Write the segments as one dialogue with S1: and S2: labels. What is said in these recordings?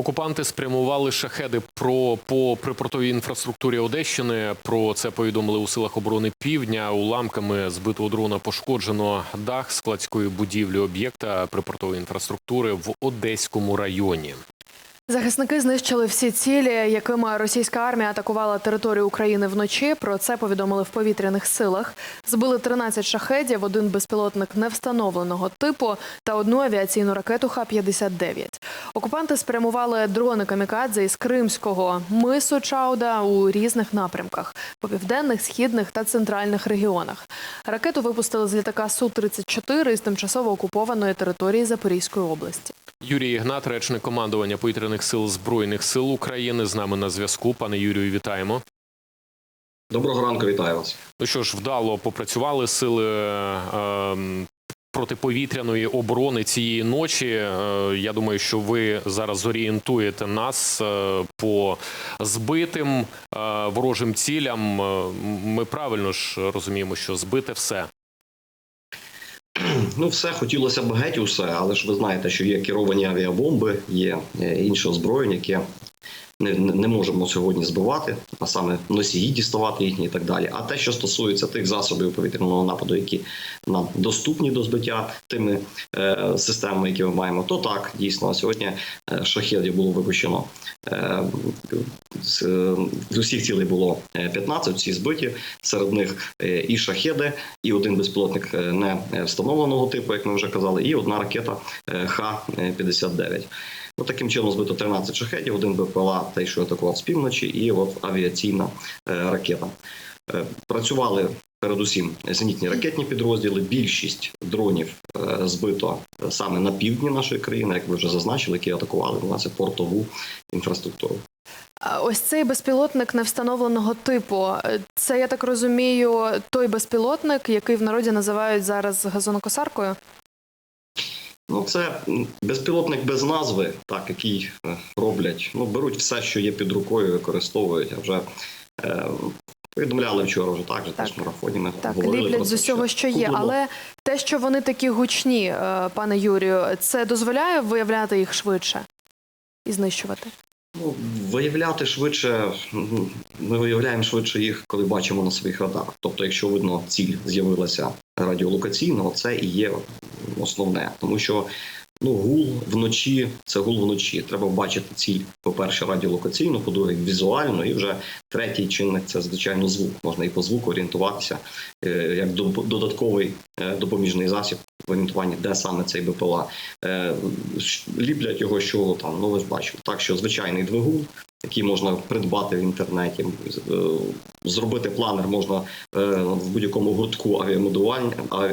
S1: Окупанти спрямували шахеди про по припортовій інфраструктурі Одещини. Про це повідомили у силах оборони Півдня. Уламками збитого дрона пошкоджено дах складської будівлі об'єкта припортової інфраструктури в Одеському районі.
S2: Захисники знищили всі цілі, якими російська армія атакувала територію України вночі. Про це повідомили в повітряних силах. Збили 13 шахедів, один безпілотник невстановленого типу та одну авіаційну ракету Х-59. Окупанти спрямували дрони камікадзе із Кримського мису Чауда у різних напрямках по південних, східних та центральних регіонах. Ракету випустили з літака Су-34 із тимчасово окупованої території Запорізької області.
S1: Юрій Ігнат, речник командування повітряних сил збройних сил України, з нами на зв'язку. Пане Юрію, вітаємо.
S3: Доброго ранку, вітаю вас.
S1: Ну що ж, вдало попрацювали сили е, протиповітряної оборони цієї ночі. Е, я думаю, що ви зараз зорієнтуєте нас е, по збитим е, ворожим цілям. Е, Ми правильно ж розуміємо, що збите все.
S3: Ну, все хотілося б геть усе, але ж ви знаєте, що є керовані авіабомби, є е, інше озброєння, яке не, не можемо сьогодні збивати, а саме носії діставати їхні і так далі. А те, що стосується тих засобів повітряного нападу, які нам доступні до збиття тими е, системами, які ми маємо, то так дійсно сьогодні е, шахедів було випущено. Е, з, е, з усіх цілей було е, 15, всі збиті. Серед них е, і шахеди, і один безпілотник е, не е, встановленого типу, як ми вже казали, і одна ракета е, Х-59. От таким чином збито 13 шахедів, один БПЛА, той, що атакував з півночі, і от авіаційна е, ракета. Е, Працювали передусім зенітні ракетні підрозділи. Більшість дронів е, збито саме на півдні нашої країни, як ви вже зазначили, які атакували власне портову інфраструктуру.
S2: Ось цей безпілотник невстановленого типу. Це я так розумію, той безпілотник, який в народі називають зараз газонокосаркою.
S3: Ну, це безпілотник без назви, так який е, роблять. Ну, беруть все, що є під рукою, використовують. А вже е, повідомляли вчора вже так, же теж марафоні. Ми
S2: Так,
S3: говорили
S2: ліплять з усього, що є.
S3: куплено.
S2: Але те, що вони такі гучні, е, пане Юрію, це дозволяє виявляти їх швидше і знищувати.
S3: Ну, виявляти швидше, ми виявляємо швидше їх, коли бачимо на своїх радарах. Тобто, якщо видно, ціль з'явилася радіолокаційно, це і є основне, тому що ну гул вночі це гул вночі. Треба бачити ціль, по-перше, радіолокаційно, по-друге, візуально, і вже третій чинник це звичайно звук. Можна і по звуку орієнтуватися е, як додатковий е, допоміжний засіб орієнтуванні, де саме цей БПЛА. Е, Ліплять його чого там, ну ви ж бачили. Так що звичайний двигун, який можна придбати в інтернеті, е, зробити планер можна е, в будь-якому гуртку авіамоделювання,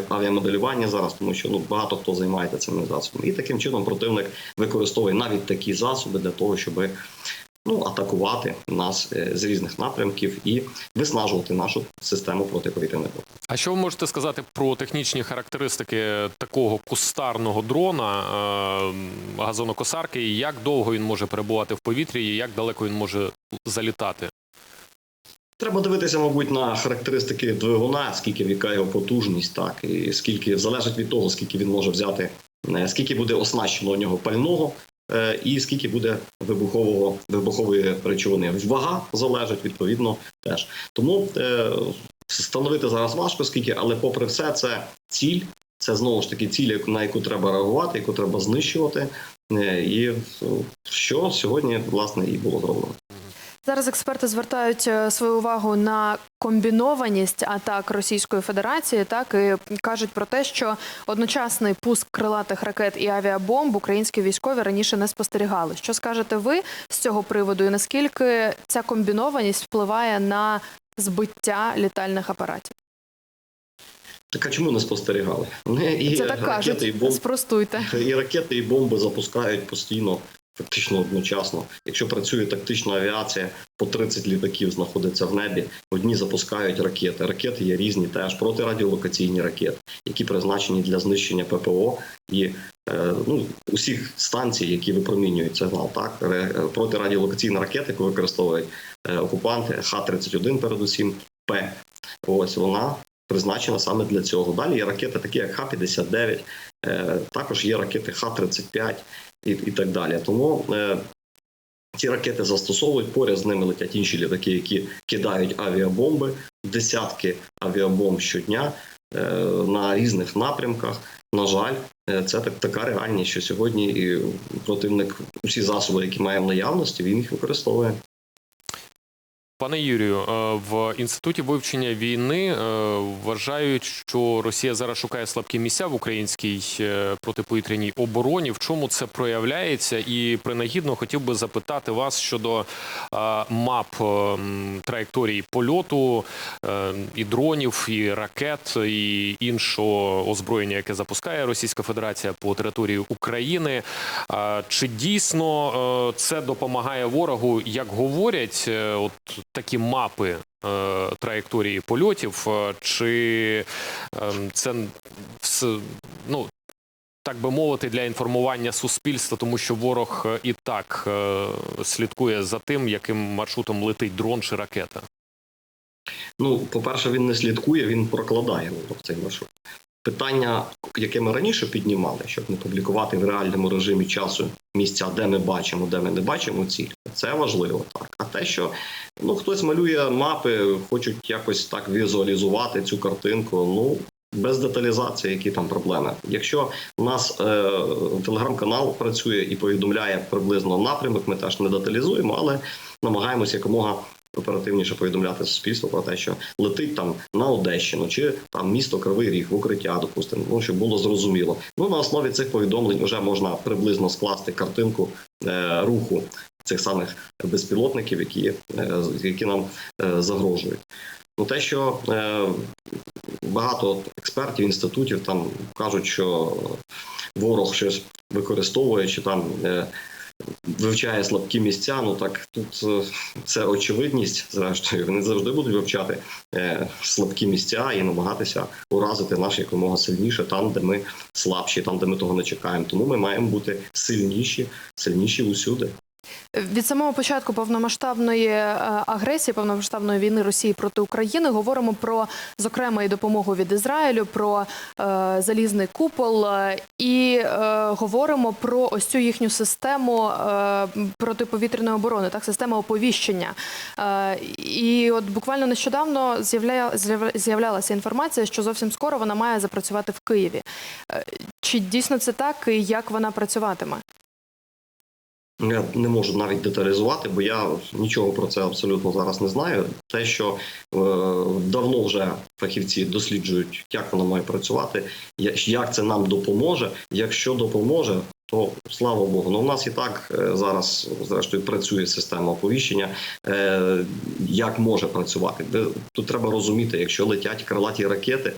S3: авіамоделювання зараз, тому що ну багато хто займається цими засобами. І таким чином противник використовує навіть такі засоби для того, щоб ну атакувати нас е, з різних напрямків і виснажувати нашу систему протиповітряної оборони.
S1: А що ви можете сказати про технічні характеристики такого кустарного дрона е, газонокосарки? І як довго він може перебувати в повітрі, і як далеко він може залітати?
S3: Треба дивитися, мабуть, на характеристики двигуна, скільки яка його потужність, так і скільки залежить від того, скільки він може взяти, е, скільки буде оснащено у нього пального. Е, І скільки буде вибухового вибухової речовини. Вага залежить відповідно теж. Тому е, встановити зараз важко, скільки, але попри все, це ціль. Це знову ж таки ціль, на яку треба реагувати, яку треба знищувати. Е, І що сьогодні власне і було зроблено.
S2: Зараз експерти звертають е, свою увагу на комбінованість атак Російської Федерації, так і кажуть про те, що одночасний пуск крилатих ракет і авіабомб українські військові раніше не спостерігали. Що скажете ви з цього приводу? І наскільки ця комбінованість впливає на збиття літальних апаратів?
S3: Так а чому не спостерігали? Вони і
S2: Це так
S3: ракети, і бомби,
S2: Спростуйте.
S3: і ракети, і бомби запускають постійно, фактично одночасно. Якщо працює тактична авіація, по 30 літаків знаходиться в небі. Одні запускають ракети. Ракети є різні, теж протирадіолокаційні ракети, які призначені для знищення ППО і е, ну, усіх станцій, які випромінюють сигнал. Так протирадіолокаційна ракета, яку використовують е, окупанти, Х-31 передусім П. Ось вона призначена саме для цього. Далі є ракети, такі як Х-59, е, також є ракети Х-35 і, і так далі. Тому е, Ці ракети застосовують, поряд з ними летять інші літаки, які кидають авіабомби, десятки авіабомб щодня е, на різних напрямках. На жаль, е, це так така реальність, що сьогодні і противник усі засоби, які має в наявності, він їх використовує.
S1: Пане Юрію, е, в інституті вивчення війни е, вважають, що Росія зараз шукає слабкі місця в українській е, протиповітряній обороні. В чому це проявляється? І принагідно хотів би запитати вас щодо мап траєкторії польоту і дронів, і ракет, і іншого озброєння, яке запускає Російська Федерація по території України. Чи дійсно це допомагає ворогу, як говорять, от такі мапи е, траєкторії польотів, е, чи е, це вс- ну, так би мовити, для інформування суспільства, тому що ворог е, і так е, слідкує за тим, яким маршрутом летить дрон чи ракета.
S3: Ну, по-перше, він не слідкує, він прокладає ворог цей маршрут. Питання, яке ми раніше піднімали, щоб не публікувати в реальному режимі часу місця, де ми бачимо, де ми не бачимо ціль, це важливо так. А те, що ну хтось малює мапи, хочуть якось так візуалізувати цю картинку. Ну без деталізації, які там проблеми. Якщо у нас е, телеграм-канал працює і повідомляє приблизно напрямок, ми теж не деталізуємо, але намагаємося якомога оперативніше повідомляти суспільству про те, що летить там на Одещину чи там місто Кривий Ріг в укриття, допустимо, ну щоб було зрозуміло. Ну на основі цих повідомлень вже можна приблизно скласти картинку е, руху цих самих безпілотників, які, е, які нам е, загрожують. Ну те, що е, багато експертів, інститутів там кажуть, що ворог щось використовує чи там. Е, Вивчає слабкі місця, ну так тут е, це очевидність. Зрештою, вони завжди будуть вивчати е, слабкі місця і намагатися уразити наш якомога сильніше там, де ми слабші, там, де ми того не чекаємо. Тому ми маємо бути сильніші, сильніші усюди.
S2: Від самого початку повномасштабної е, агресії, повномасштабної війни Росії проти України говоримо про зокрема і допомогу від Ізраїлю, про е, залізний купол, е, і е, говоримо про ось цю їхню систему е, протиповітряної оборони, так система оповіщення. Е, і от буквально нещодавно з'явля, з'являлася інформація, що зовсім скоро вона має запрацювати в Києві. Е, чи дійсно це так, і як вона працюватиме?
S3: Я не можу навіть деталізувати, бо я нічого про це абсолютно зараз не знаю. Те, що е, давно вже фахівці досліджують, як воно має працювати, як це нам допоможе. Якщо допоможе, то слава Богу. Ну, у нас і так е, зараз, зрештою, працює система оповіщення, е, як може працювати. Тут треба розуміти, якщо летять крилаті ракети.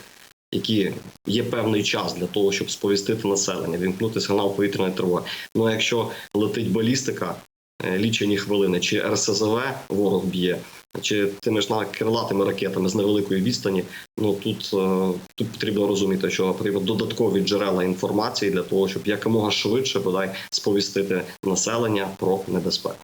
S3: Які є певний час для того, щоб сповістити населення, вімкнути сигнал повітряної тривоги. Ну а якщо летить балістика, е, лічені хвилини, чи РСЗВ ворог б'є, чи тими ж на- крилатими ракетами з невеликої відстані. Ну тут, е, тут потрібно розуміти, що потрібно додаткові джерела інформації для того, щоб якомога швидше бодай сповістити населення про небезпеку.